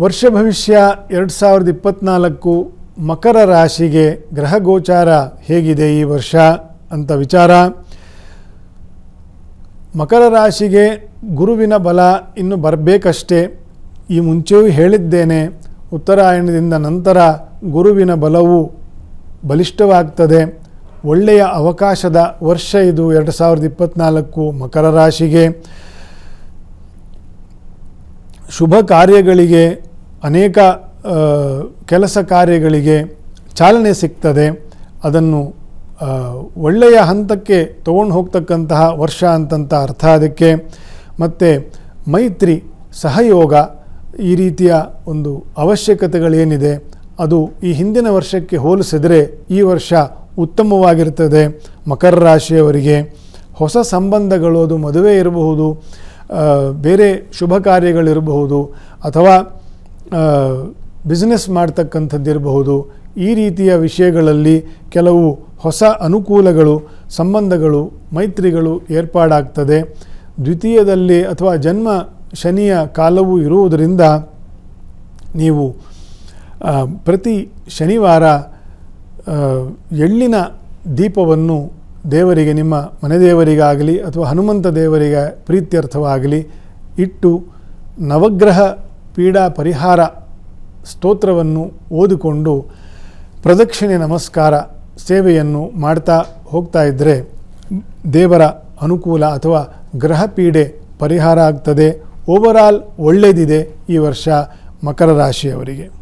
ವರ್ಷ ಭವಿಷ್ಯ ಎರಡು ಸಾವಿರದ ಇಪ್ಪತ್ನಾಲ್ಕು ಮಕರ ರಾಶಿಗೆ ಗ್ರಹ ಗೋಚಾರ ಹೇಗಿದೆ ಈ ವರ್ಷ ಅಂತ ವಿಚಾರ. ಮಕರ ರಾಶಿಗೆ ಗುರುವಿನ ಬಲ ಇನ್ನು ಬರಬೇಕಷ್ಟೇ. ಈ ಮುಂಚೆಯೂ ಹೇಳಿದ್ದೇನೆ, ಉತ್ತರಾಯಣದಿಂದ ನಂತರ ಗುರುವಿನ ಬಲವು ಬಲಿಷ್ಠವಾಗ್ತದೆ. ಒಳ್ಳೆಯ ಅವಕಾಶದ ವರ್ಷ ಇದು ಎರಡು ಸಾವಿರದ ಇಪ್ಪತ್ತ್ನಾಲ್ಕು ಮಕರ ರಾಶಿಗೆ. ಶುಭ ಕಾರ್ಯಗಳಿಗೆ, ಅನೇಕ ಕೆಲಸ ಕಾರ್ಯಗಳಿಗೆ ಚಾಲನೆ ಸಿಗ್ತದೆ. ಅದನ್ನು ಒಳ್ಳೆಯ ಹಂತಕ್ಕೆ ತಗೊಂಡು ಹೋಗ್ತಕ್ಕಂತಹ ವರ್ಷ ಅಂತಂತ ಅರ್ಥ ಅದಕ್ಕೆ. ಮತ್ತು ಮೈತ್ರಿ, ಸಹಯೋಗ ಈ ರೀತಿಯ ಒಂದು ಅವಶ್ಯಕತೆಗಳೇನಿದೆ, ಅದು ಈ ಹಿಂದಿನ ವರ್ಷಕ್ಕೆ ಹೋಲಿಸಿದರೆ ಈ ವರ್ಷ ಉತ್ತಮವಾಗಿರ್ತದೆ. ಮಕರ ರಾಶಿಯವರಿಗೆ ಹೊಸ ಸಂಬಂಧಗಳು ಅದು ಮದುವೆ ಇರಬಹುದು. ಬೇರೆ ಶುಭ ಕಾರ್ಯಗಳಿರಬಹುದು ಅಥವಾ ಬಿಸ್ನೆಸ್ ಮಾಡ್ತಕ್ಕಂಥದ್ದಿರಬಹುದು, ಈ ರೀತಿಯ ವಿಷಯಗಳಲ್ಲಿ ಕೆಲವು ಹೊಸ ಅನುಕೂಲಗಳು, ಸಂಬಂಧಗಳು, ಮೈತ್ರಿಗಳು ಏರ್ಪಾಡಾಗ್ತದೆ. ದ್ವಿತೀಯದಲ್ಲಿ ಅಥವಾ ಜನ್ಮ ಶನಿಯ ಕಾಲವೂ ಇರುವುದರಿಂದ ನೀವು ಪ್ರತಿ ಶನಿವಾರ ಎಳ್ಳಿನ ದೀಪವನ್ನು ದೇವರಿಗೆ, ನಿಮ್ಮ ಮನೆ ದೇವರಿಗಾಗಲಿ ಅಥವಾ ಹನುಮಂತ ದೇವರಿಗೆ ಪ್ರೀತ್ಯರ್ಥವಾಗಲಿ ಇಟ್ಟು ನವಗ್ರಹ ಪೀಡಾ ಪರಿಹಾರ ಸ್ತೋತ್ರವನ್ನು ಓದಿಕೊಂಡು ಪ್ರದಕ್ಷಿಣೆ ನಮಸ್ಕಾರ ಸೇವೆಯನ್ನು ಮಾಡ್ತಾ ಹೋಗ್ತಾ ಇದ್ದರೆ ದೇವರ ಅನುಕೂಲ ಅಥವಾ ಗ್ರಹ ಪೀಡೆ ಪರಿಹಾರ ಆಗ್ತದೆ. ಓವರಾಲ್ ಒಳ್ಳೆಯದಿದೆ ಈ ವರ್ಷ ಮಕರ ರಾಶಿಯವರಿಗೆ.